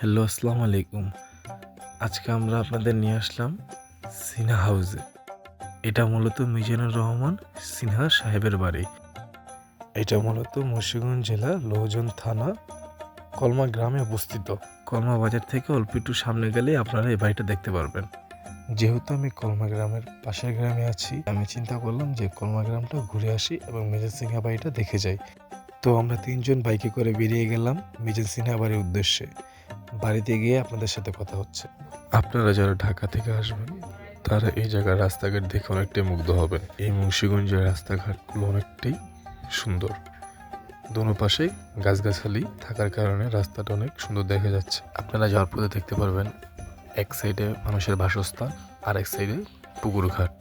Hello, আসসালামু আলাইকুম। আজকে আমরা আপনাদের নিয়ে আসলাম সিনহা হাউসে এটা মূলত মিজানুর রহমান সিনহা সাহেবের বাড়ি। এটা মূলত মুন্সিগঞ্জ জেলা লোহজন থানা, কলমা গ্রামে অবস্থিত। কলমা বাজার থেকে অল্প একটু সামনে গেলে আপনারা এই বাড়িটা দেখতে পারবেন। যেহেতু আমি কলমা গ্রামের পাশের গ্রামে আছি, আমি চিন্তা করলাম যে কলমা গ্রামটা ঘুরে আসি এবং মেজাজ সিনহা বাড়িটা দেখে যাই। তো আমরা তিনজন বাইকে করে বেরিয়ে গেলাম মিজান সিনহা বাড়ির উদ্দেশ্যে। বাড়িতে গিয়ে আপনাদের সাথে কথা হচ্ছে। আপনারা যারা ঢাকা থেকে আসবেন তারা এই জায়গার রাস্তাঘাট দেখে অনেকটাই মুগ্ধ হবেন। এই মুন্সিগঞ্জের রাস্তাঘাটগুলো অনেকটাই সুন্দর। দোনো পাশে গাছগাছালি থাকার কারণে রাস্তাটা অনেক সুন্দর দেখা যাচ্ছে। আপনারা যাওয়ার পথে দেখতে পারবেন এক সাইডে মানুষের বাসস্থান আর এক সাইডে পুকুর ঘাট।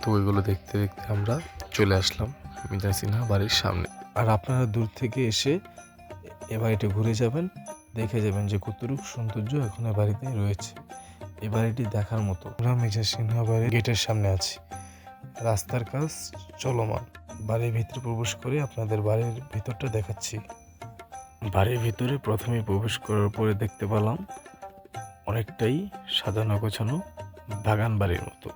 তো ওইগুলো দেখতে দেখতে আমরা চলে আসলাম মিজান সিনহা বাড়ির সামনে। আর আপনারা দূর থেকে এসে এ বাড়িটি ঘুরে যাবেন, দেখে যাবেন যে কতটুকু সৌন্দর্য এখন এ বাড়িতে রয়েছে। এই বাড়িটি দেখার মতো। আমরা মিজান সিনহা বাড়ির গেটের সামনে আছি। রাস্তার কাজ চলমান। বাড়ির ভিতরে প্রবেশ করে আপনাদের বাড়ির ভিতরটা দেখাচ্ছি। বাড়ির ভিতরে প্রথমে প্রবেশ করার পরে দেখতে পেলাম অনেকটাই সাজানো গোছানো বাগান বাড়ির মতো।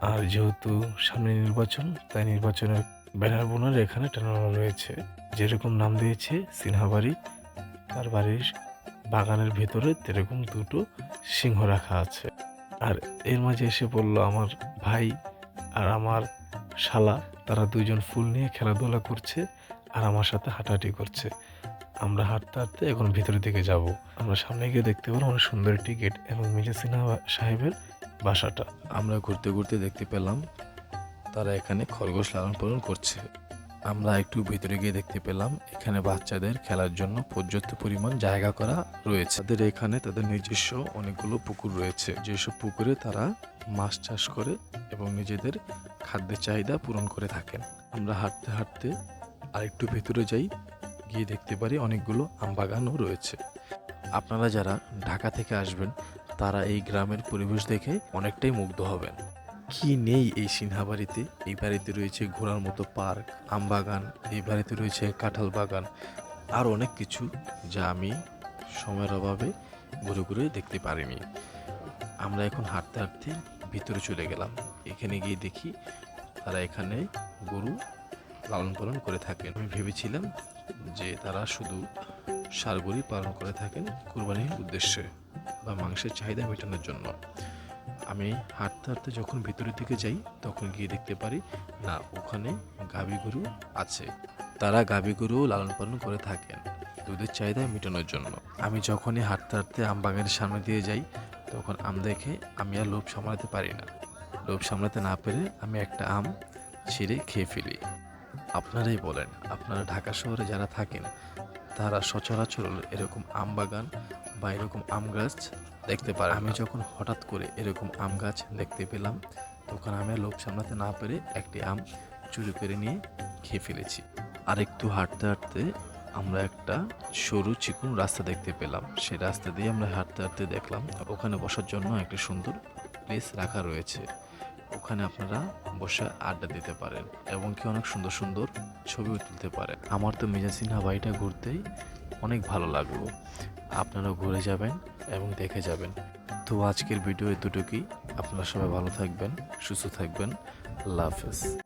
আর যেহেতু সামনে নির্বাচন, তাই নির্বাচনের ব্যানার বোনার এখানে টানানো রয়েছে, যেরকম নাম দিয়েছে সিনহা বাড়ি তার বাড়ির বাগানের ভেতরে এরকম দুটো সিংহ রাখা আছে। আর এর মাঝে এসে বলল আমার ভাই আর আমার শালা। তারা দুইজন ফুল নিয়ে খেলাধুলা করছে আর আমার সাথে হাঁটাহাঁটি করছে। আমরা হাঁটতে হাঁটতে এখন ভিতরের দিকে যাব। আমরা সামনে গিয়ে দেখতে পারব অনেক সুন্দর একটি গেট এবং মির্জা সিনহা সাহেবের বাসাটা। আমরা ঘুরতে ঘুরতে দেখতে পেলাম তারা এখানে খরগোশ লালন পালন করছে। আমরা একটু ভিতরে গিয়ে দেখতে পেলাম, এখানে বাচ্চাদের খেলার জন্য পর্যাপ্ত পরিমাণ জায়গা করা রয়েছে। তাদের এখানে তাদের নিজস্ব অনেকগুলো পুকুর রয়েছে। যেসব পুকুরে তারা মাছ চাষ করে এবং নিজেদের খাদ্যের চাহিদা পূরণ করে থাকেন। আমরা হাঁটতে হাঁটতে আরেকটু ভেতরে যাই, গিয়ে দেখতে পারি অনেকগুলো আম বাগানও রয়েছে। আপনারা যারা ঢাকা থেকে আসবেন, তারা এই গ্রামের পরিবেশ দেখে অনেকটাই মুগ্ধ হবেন। কি নেই এই সিনহা বাড়িতে এই বাড়িতে রয়েছে ঘোরার মতো পার্ক আম বাগান এই বাড়িতে রয়েছে কাঁঠাল বাগান, আর অনেক কিছু যা আমি সময়ের অভাবে ঘুরে ঘুরে দেখতে পারিনি। আমরা এখন হাঁটতে হাঁটতে ভিতরে চলে গেলাম। এখানে গিয়ে দেখি তারা এখানে গরু লালন পালন করে থাকেন। আমি ভেবেছিলাম যে তারা শুধু সারগরি পালন করে থাকেন কুরবানির উদ্দেশ্যে বা মাংসের চাহিদা মেটানোর জন্য। আমি হাঁটতে হাঁটতে যখন ভিতরের দিকে যাই, তখন গিয়ে দেখতে পারি, না, ওখানে গাভী গরু আছে। তারা গাভী গরু লালন পালন করে থাকেন। দুধের চাহিদা মেটানোর জন্য। আমি যখনই হাঁটতে হাঁটতে আম বাগানের সামনে দিয়ে যাই, তখন আম দেখে আমি আর লোভ সামলাতে পারি না। লোভ সামলাতে না পেরে আমি একটা আম ছিঁড়ে খেয়ে ফেলি। আপনারাই বলেন, আপনারা ঢাকা শহরে যারা থাকেন, তারা সচরাচর এরকম আম বাগান বা এরকম আম গাছ দেখতে পারে। আমি যখন হঠাৎ করে এরকম আম গাছ দেখতে পেলাম, তখন আমি লোভ সামলাতে না পেরে একটি আম চুরি করে নিয়ে খেয়ে ফেলেছি। আর একটু হাঁটতে হাঁটতে আমরা একটা সরু চিকুন রাস্তা দেখতে পেলাম। সেই রাস্তা দিয়ে আমরা হাঁটতে হাঁটতে দেখলাম, ওখানে বসার জন্য একটি সুন্দর প্লেস রাখা রয়েছে। ওখানে আপনারা বসে আড্ডা দিতে পারেন এবং কি অনেক সুন্দর সুন্দর ছবিও তুলতে পারেন। আমার তো মেজা সিনহা বাড়িটা ঘুরতেই অনেক ভালো লাগল। আপনারা ঘুরে যাবেন এবং দেখে যাবেন। তো আজকের ভিডিও এতটুকুই। আপনারা সবাই ভালো থাকবেন, সুস্থ থাকবেন। আল্লাহ হাফেজ।